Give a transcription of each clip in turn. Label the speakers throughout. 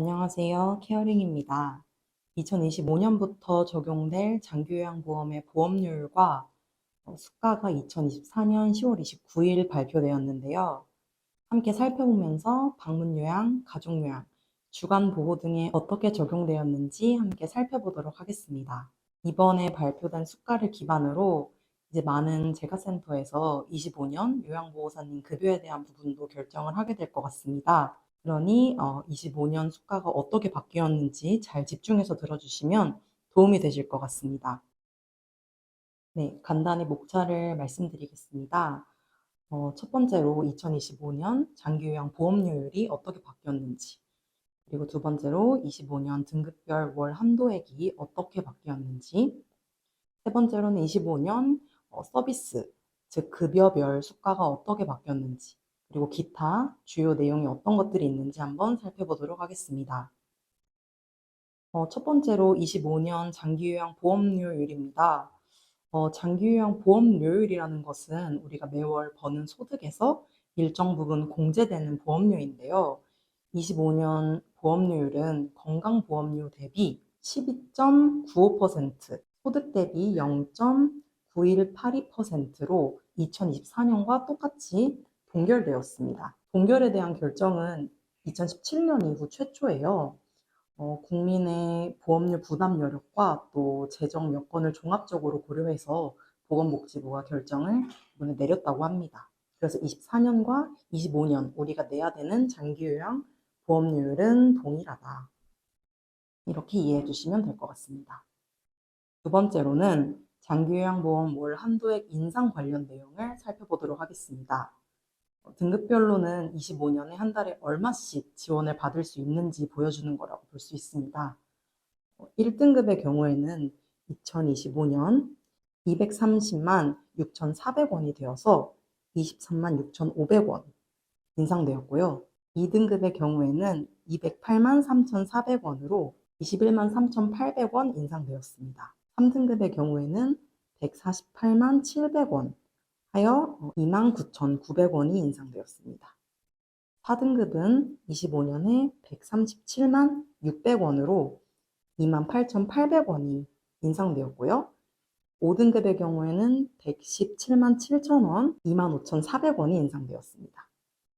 Speaker 1: 안녕하세요. 케어링입니다. 2025년부터 적용될 장기요양보험의 보험료율과 어, 수가가 2024년 10월 29일 발표되었는데요. 함께 살펴보면서 방문요양, 가족요양, 주간보호 등에 어떻게 적용되었는지 함께 살펴보도록 하겠습니다. 이번에 발표된 수가를 기반으로 이제 많은 재가센터에서 25년 요양보호사님 급여에 대한 부분도 결정을 하게 될 것 같습니다. 그러니 어, 25년 수가가 어떻게 바뀌었는지 잘 집중해서 들어주시면 도움이 되실 것 같습니다. 네, 간단히 목차를 말씀드리겠습니다. 어, 첫 번째로 2025년 장기요양 보험료율이 어떻게 바뀌었는지, 그리고 두 번째로 25년 등급별 월 한도액이 어떻게 바뀌었는지, 세 번째로는 25년 어, 서비스, 즉 급여별 수가가 어떻게 바뀌었는지, 그리고 기타 주요 내용이 어떤 것들이 있는지 한번 살펴보도록 하겠습니다. 어, 첫 번째로 25년 장기요양 보험료율입니다. 어, 장기요양 보험료율이라는 것은 우리가 매월 버는 소득에서 일정 부분 공제되는 보험료인데요. 25년 보험료율은 건강보험료 대비 12.95%, 소득 대비 0.9182%로 2024년과 똑같이 동결되었습니다. 동결에 대한 결정은 2017년 이후 최초예요. 어, 국민의 보험료 부담 여력과 또 재정 여건을 종합적으로 고려해서 보건복지부가 결정을 이번에 내렸다고 합니다. 그래서 24년과 25년 우리가 내야 되는 장기요양 보험료율은 동일하다. 이렇게 이해해 주시면 될 것 같습니다. 두 번째로는 장기요양보험 월 한도액 인상 관련 내용을 살펴보도록 하겠습니다. 어, 등급별로는 25년에 한 달에 얼마씩 지원을 받을 수 있는지 보여주는 거라고 볼 수 있습니다. 1등급의 경우에는 2025년 230만 6,400원이 되어서 23만 6,500원 인상되었고요. 2등급의 경우에는 208만 3,400원으로 21만 3,800원 인상되었습니다. 3등급의 경우에는 148만 700원 하여 29,900원이 인상되었습니다. 4등급은 25년에 137만 600원으로 28,800원이 인상되었고요. 5등급의 경우에는 117만 7천원, 25,400원이 인상되었습니다.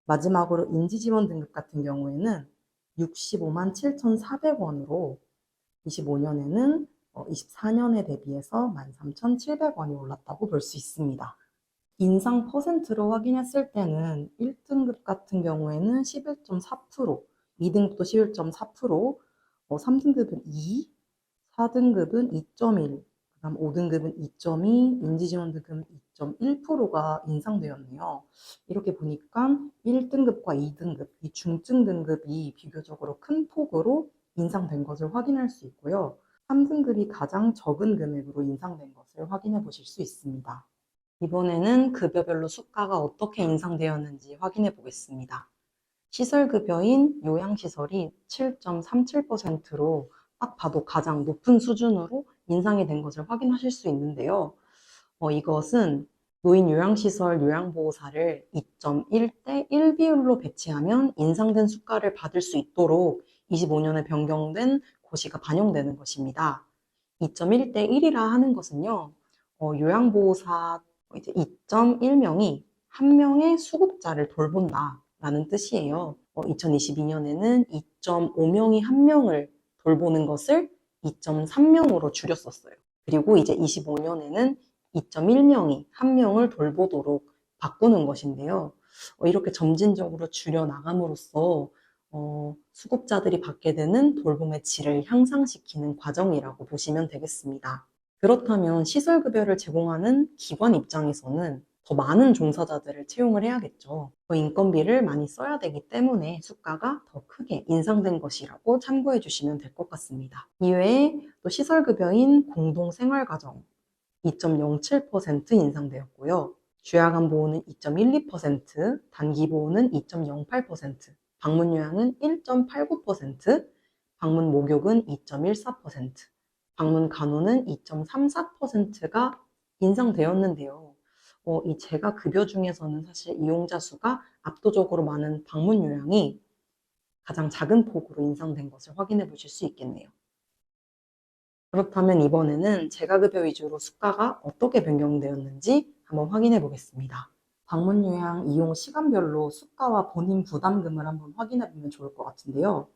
Speaker 1: 마지막으로 인지지원 등급 같은 경우에는 65만 7,400원으로 25년에는 24년에 대비해서 13,700원이 올랐다고 볼 수 있습니다. 인상 퍼센트로 확인했을 때는 1등급 같은 경우에는 11.4%, 2등급도 11.4%, 어, 3등급은 2, 4등급은 2.1, 그 다음 5등급은 2.2, 인지지원 등급은 2.1%가 인상되었네요. 이렇게 보니까 1등급과 2등급, 이 중증 등급이 비교적으로 큰 폭으로 인상된 것을 확인할 수 있고요. 3등급이 가장 적은 금액으로 인상된 것을 확인해 보실 수 있습니다. 이번에는 급여별로 수가가 어떻게 인상되었는지 확인해 보겠습니다. 시설 급여인 요양시설이 7.37%로 딱 봐도 가장 높은 수준으로 인상이 된 것을 확인하실 수 있는데요. 어, 이것은 노인 요양시설 요양보호사를 2.1대 1 비율로 배치하면 인상된 수가를 받을 수 있도록 25년에 변경된 고시가 반영되는 것입니다. 2.1대 1이라 하는 것은요, 어, 요양보호사 이제 2.1명이 한 명의 수급자를 돌본다라는 뜻이에요. 어, 2022년에는 2.5명이 한 명을 돌보는 것을 2.3명으로 줄였었어요. 그리고 이제 25년에는 2.1명이 한 명을 돌보도록 바꾸는 것인데요. 어, 이렇게 점진적으로 줄여나감으로써 어, 수급자들이 받게 되는 돌봄의 질을 향상시키는 과정이라고 보시면 되겠습니다. 그렇다면 시설급여를 제공하는 기관 입장에서는 더 많은 종사자들을 채용을 해야겠죠. 그 인건비를 많이 써야 되기 때문에 수가가 더 크게 인상된 것이라고 참고해 주시면 될 것 같습니다. 이외에 또 시설급여인 공동생활가정 2.07% 인상되었고요. 주야간 보호는 2.12%, 단기 보호는 2.08%, 방문 요양은 1.89%, 방문 목욕은 2.14%, 방문 간호는 2.34%가 인상되었는데요. 어, 이 제가 급여 중에서는 사실 이용자 수가 압도적으로 많은 방문 요양이 가장 작은 폭으로 인상된 것을 확인해 보실 수 있겠네요. 그렇다면 이번에는 재가급여 위주로 수가가 어떻게 변경되었는지 한번 확인해 보겠습니다. 방문 요양 이용 시간별로 수가와 본인 부담금을 한번 확인해 보면 좋을 것 같은데요.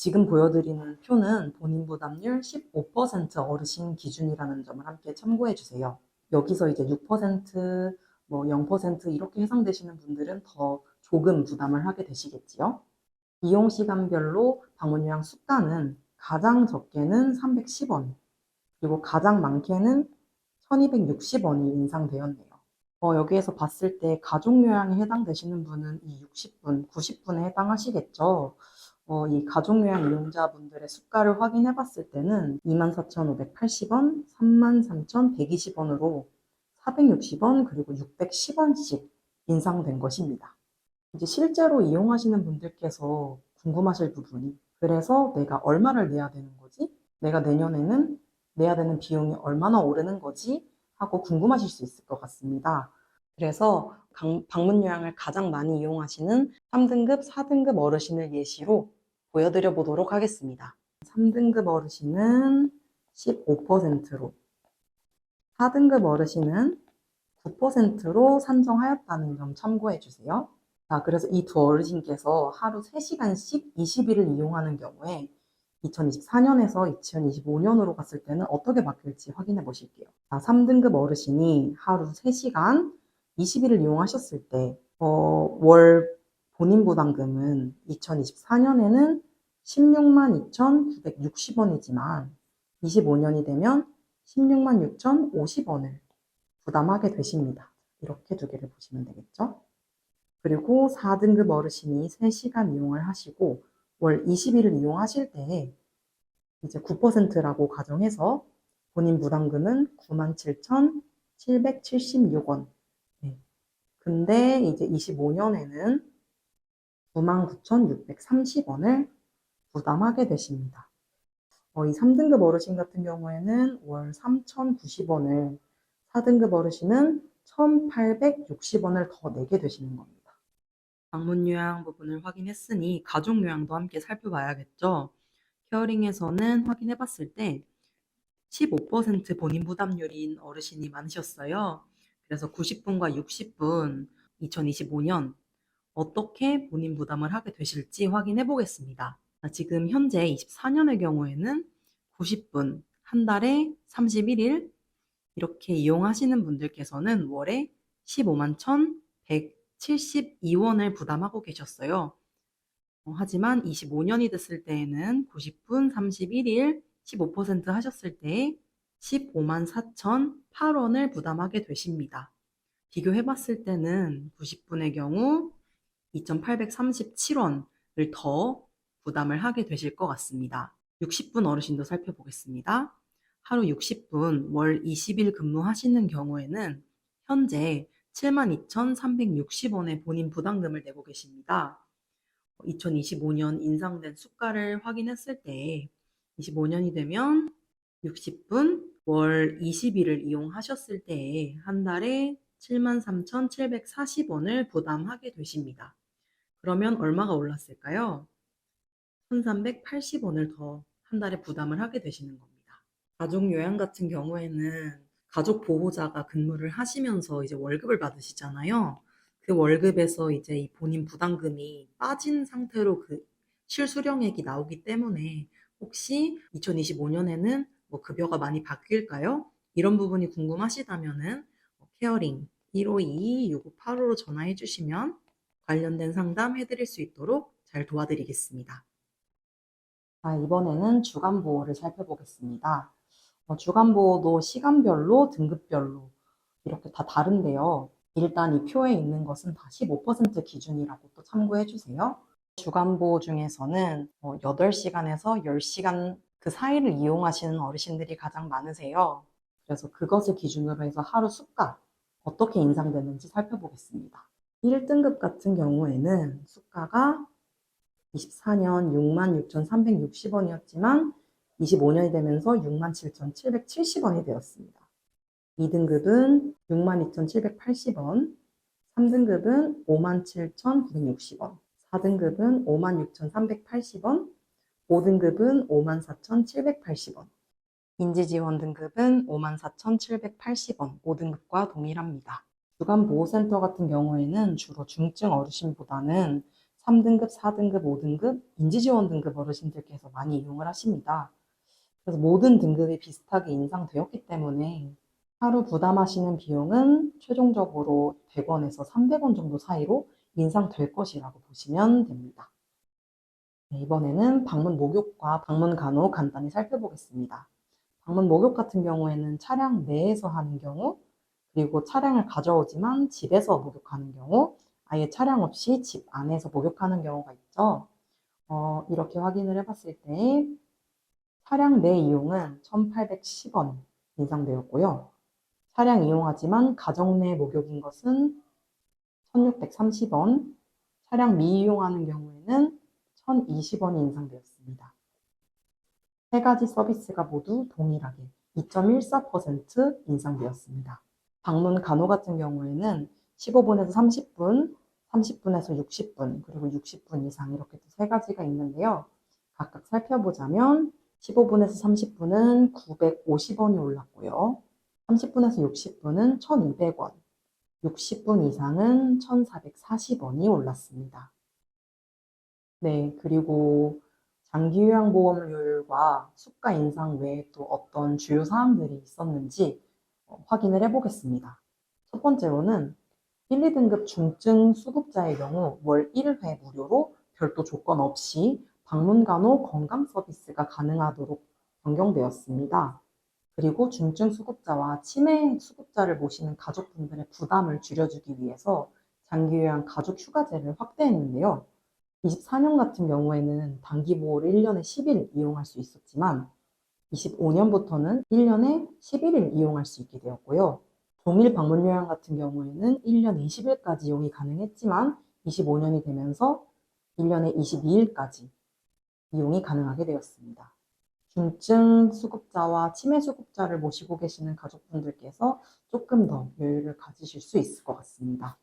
Speaker 1: 지금 보여드리는 표는 본인 부담률 15% 어르신 기준이라는 점을 함께 참고해 주세요. 여기서 이제 6%, 뭐 0% 이렇게 해당되시는 분들은 더 조금 부담을 하게 되시겠지요. 이용 시간별로 방문 요양 수가는 가장 적게는 310원, 그리고 가장 많게는 1260원이 인상되었네요. 어, 여기에서 봤을 때 가족 요양에 해당되시는 분은 이 60분, 90분에 해당하시겠죠. 어, 이 가족 요양 이용자분들의 수가를 확인해 봤을 때는 24,580원, 33,120원으로 460원, 그리고 610원씩 인상된 것입니다. 이제 실제로 이용하시는 분들께서 궁금하실 부분이 그래서 내가 얼마를 내야 되는 거지? 내가 내년에는 내야 되는 비용이 얼마나 오르는 거지? 하고 궁금하실 수 있을 것 같습니다. 그래서 강- 방문 요양을 가장 많이 이용하시는 3등급, 4등급 어르신을 예시로 보여드려 보도록 하겠습니다. 3등급 어르신은 15%로, 4등급 어르신은 9%로 산정하였다는 점 참고해 주세요. 자, 그래서 이 두 어르신께서 하루 3시간씩 20일을 이용하는 경우에 2024년에서 2025년으로 갔을 때는 어떻게 바뀔지 확인해 보실게요. 자, 3등급 어르신이 하루 3시간 20일을 이용하셨을 때, 어, 월 본인 부담금은 2024년에는 16만 2,960원이지만 25년이 되면 16만 6,050원을 부담하게 되십니다. 이렇게 두 개를 보시면 되겠죠? 그리고 4등급 어르신이 3시간 이용을 하시고 월 20일을 이용하실 때 이제 9%라고 가정해서 본인 부담금은 97,776원. 네. 근데 이제 25년에는 99,630원을 부담하게 되십니다. 어, 이 3등급 어르신 같은 경우에는 월 3,090원을 4등급 어르신은 1,860원을 더 내게 되시는 겁니다. 방문 요양 부분을 확인했으니 가족 요양도 함께 살펴봐야겠죠. 케어링에서는 확인해 봤을 때 15% 본인 부담률인 어르신이 많으셨어요. 그래서 90분과 60분 2025년 어떻게 본인 부담을 하게 되실지 확인해 보겠습니다. 지금 현재 24년의 경우에는 90분, 한 달에 31일 이렇게 이용하시는 분들께서는 월에 15만 1,172원을 부담하고 계셨어요. 어, 하지만 25년이 됐을 때에는 90분 31일 15% 하셨을 때 15만 4,008원을 부담하게 되십니다. 비교해 봤을 때는 90분의 경우 2,837원을 더 부담을 하게 되실 것 같습니다. 60분 어르신도 살펴보겠습니다. 하루 60분 월 20일 근무하시는 경우에는 현재 72,360원의 본인 부담금을 내고 계십니다. 2025년 인상된 수가를 확인했을 때 25년이 되면 60분 월 20일을 이용하셨을 때 한 달에 73,740원을 부담하게 되십니다. 그러면 얼마가 올랐을까요? 1,380원을 더 한 달에 부담을 하게 되시는 겁니다. 가족 요양 같은 경우에는 가족 보호자가 근무를 하시면서 이제 월급을 받으시잖아요. 그 월급에서 이제 이 본인 부담금이 빠진 상태로 그 실수령액이 나오기 때문에 혹시 2025년에는 뭐 급여가 많이 바뀔까요? 이런 부분이 궁금하시다면은 케어링 1522-6985로 전화해 주시면 관련된 상담 해드릴 수 있도록 잘 도와드리겠습니다. 자, 이번에는 주간 보호를 살펴보겠습니다. 어, 주간 보호도 시간별로, 등급별로 이렇게 다 다른데요. 일단 이 표에 있는 것은 다 15% 기준이라고 또 참고해 주세요. 주간 보호 중에서는 어, 8시간에서 10시간 그 사이를 이용하시는 어르신들이 가장 많으세요. 그래서 그것을 기준으로 해서 하루 수가 어떻게 인상되는지 살펴보겠습니다. 1등급 같은 경우에는 수가가 24년 66,360원이었지만 25년이 되면서 67,770원이 되었습니다. 2등급은 62,780원, 3등급은 57,960원, 4등급은 56,380원, 5등급은 54,780원, 인지지원 등급은 54,780원, 5등급과 동일합니다. 주간보호센터 같은 경우에는 주로 중증 어르신보다는 3등급, 4등급, 5등급, 인지지원 등급 어르신들께서 많이 이용을 하십니다. 그래서 모든 등급이 비슷하게 인상되었기 때문에 하루 부담하시는 비용은 최종적으로 100원에서 300원 정도 사이로 인상될 것이라고 보시면 됩니다. 네, 이번에는 방문 목욕과 방문 간호 간단히 살펴보겠습니다. 방문 목욕 같은 경우에는 차량 내에서 하는 경우, 그리고 차량을 가져오지만 집에서 목욕하는 경우, 아예 차량 없이 집 안에서 목욕하는 경우가 있죠. 어, 이렇게 확인을 해봤을 때 차량 내 이용은 1,810원 인상되었고요. 차량 이용하지만 가정 내 목욕인 것은 1,630원, 차량 미이용하는 경우에는 1,020원이 인상되었습니다. 세 가지 서비스가 모두 동일하게 2.14% 인상되었습니다. 방문 간호 같은 경우에는 15분에서 30분, 30분에서 60분, 그리고 60분 이상 이렇게 또 세 가지가 있는데요. 각각 살펴보자면 15분에서 30분은 950원이 올랐고요. 30분에서 60분은 1200원, 60분 이상은 1440원이 올랐습니다. 네, 그리고 장기 요양보험료율과 수가 인상 외에 또 어떤 주요 사항들이 있었는지 어, 확인을 해보겠습니다. 첫 번째로는 1, 2등급 중증 수급자의 경우 월 1회 무료로 별도 조건 없이 방문 간 호 건강 서비스가 가능하도록 변경되었습니다. 그리고 중증 수급자와 치매 수급자를 모시는 가족분들의 부담을 줄여주기 위해서 장기 요양 가족 휴가제를 확대했는데요. 24년 같은 경우에는 단기 보호를 1년에 10일 이용할 수 있었지만 25년부터는 1년에 11일 이용할 수 있게 되었고요. 동일 방문 요양 같은 경우에는 1년 20일까지 이용이 가능했지만 25년이 되면서 1년에 22일까지 이용이 가능하게 되었습니다. 중증 수급자와 치매 수급자를 모시고 계시는 가족분들께서 조금 더 여유를 가지실 수 있을 것 같습니다.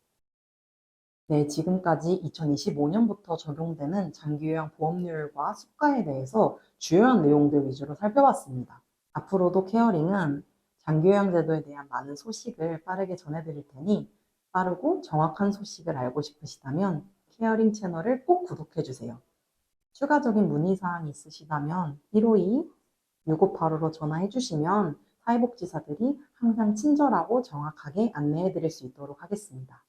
Speaker 1: 네, 지금까지 2025년부터 적용되는 장기요양 보험료율과 수가에 대해서 주요한 내용들 위주로 살펴봤습니다. 앞으로도 케어링은 장기요양 제도에 대한 많은 소식을 빠르게 전해드릴 테니 빠르고 정확한 소식을 알고 싶으시다면 케어링 채널을 꼭 구독해주세요. 추가적인 문의사항이 있으시다면 152-6585로 전화해주시면 사회복지사들이 항상 친절하고 정확하게 안내해드릴 수 있도록 하겠습니다.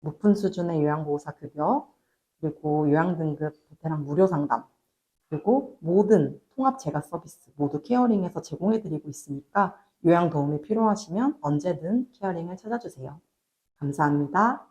Speaker 1: 높은 수준의 요양보호사 급여, 그리고 요양등급 베테랑 무료 상담, 그리고 모든 통합 재가 서비스 모두 케어링에서 제공해드리고 있으니까 요양 도움이 필요하시면 언제든 케어링을 찾아주세요. 감사합니다.